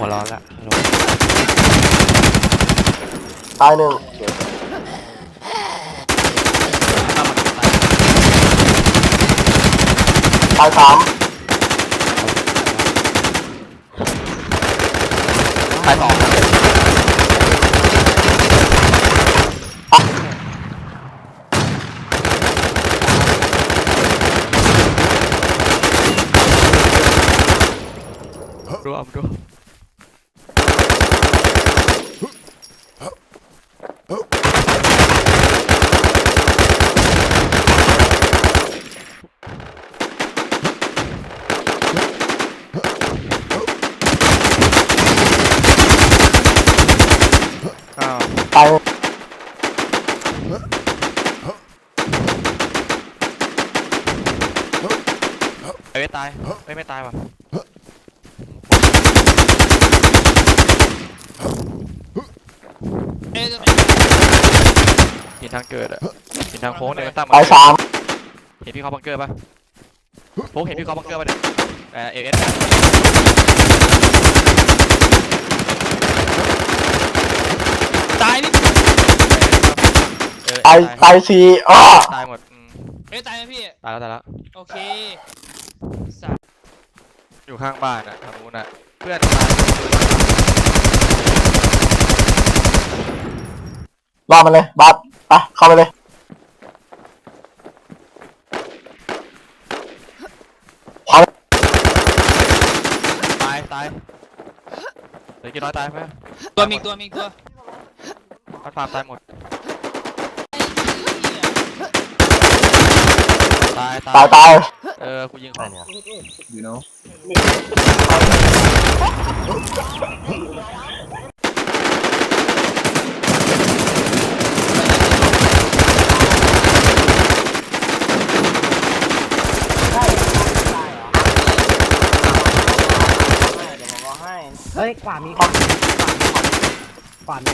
หัวร้อนละฮัลโหลตายหนึ่งตายสามตายสองดูเอาดูอ้ ไอ้ไม่ตายไอ้ไม่ตายว่ะหินทางเกิดอะหินทางโค้งเนี่ยตั้งมาตายสามเห็นพี่เขาบังเกอร์ปะโค้งเห็นพี่เขาบังเกอร์ปะเนี่ยเออเอเอสตายนี่เออตายตายสี่อ้อตายหมดอืมเอ้ยตายไหมพี่ ตายแล้วตายแล้วโอเคสัตว์อยู่ข้างบ้านอะทางนู้นอะเพื่อนตายรอมันเลยบัสไปเข้าไปเลย ตายตายเหลือกี่ร้อยตายไหมตัวมีอีกตัวมีอีกตัว มันฟาร์มตายหมด ตายตายตายเออกูยิงเขาเนี่ย you know เฮ้ยขวามีขวามีขวามี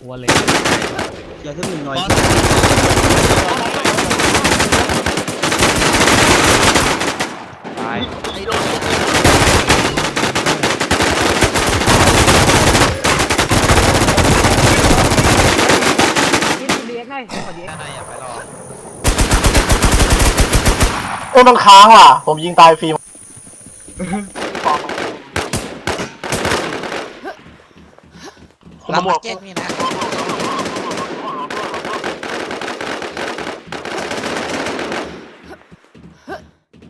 หัวเลยอย่าขึ้นหนึ่งหน่อย บอส ตาย กินเลี้ยงหน่อยขอเลี้ยง เอ้ยมันค้างว่ะ ผมยิงตายฟรีคุณตำรวจเก็ตนี่นะ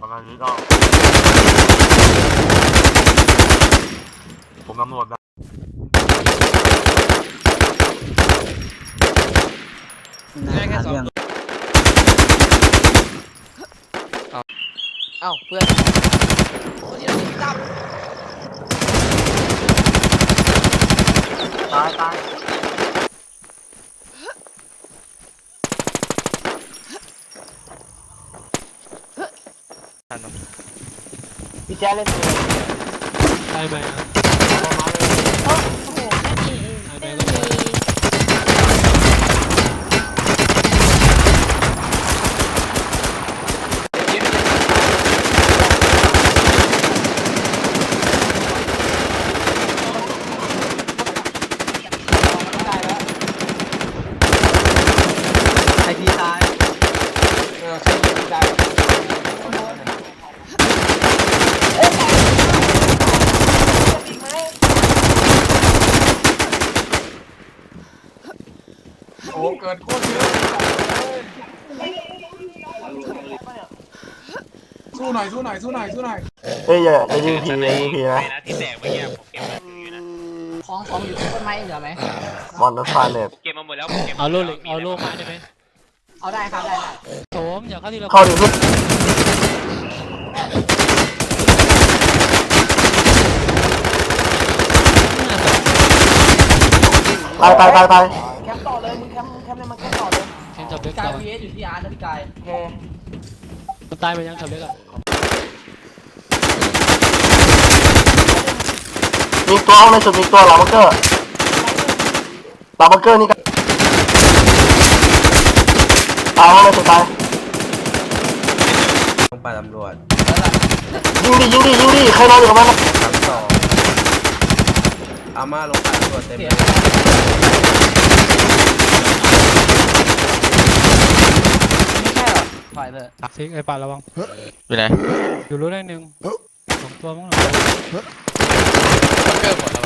ประมาณนี้ก็ผมตำรวจนะ ได้แค่สอง เรื่อง ตัว เอ้าเพื่อนคนที่เราติดตามตายตายทันหรอพี่แจ๊เล่นตัวใช่ไหมไอ กิดโคตรเยอะสู้หน่อยสู้หน่อยสู้หน่อยสู้หน่อยเอ้ยอย่าอย่ายิงพีอย่ายิงพีนะที่แตกเมื่อกี้ผมเก็บมาอยู่นะของของอยู่ต้นไม้เหลือไหมมอนนัสฟาเน็ตเก็บมาหมดแล้วผมเก็บเอาโล่เหล็กเอาโล่มาได้ไหมเอาได้ครับได้ได้โถมอย่าเข้าที่เราเข้าดิพึ่งตายตายตายตายแคมป์ต่อเลย สอยู่ที่อาร์ตนะพี่กายโอเคมันตายไปยังจับเล็กอะมีตัวห้องในสุดมีตัวหลังบังเกอร์หลังบังเกอร์นี่กันตายห้องในสุดตายต้องไปตำรวจเอยิงดิยิงดิยิงดิใครนอนอยู่กับมันสามสองอาม่าลงไปตัวเต็มเลย ไม่ใช่หรอ ถอยเลยซิกไอ้ปาระวัง อยู่ไหนอยู่รู้ได้หนึ่งสองตัวมั้งเหรอ บังเกอร์หมดแล้วบังเกอร์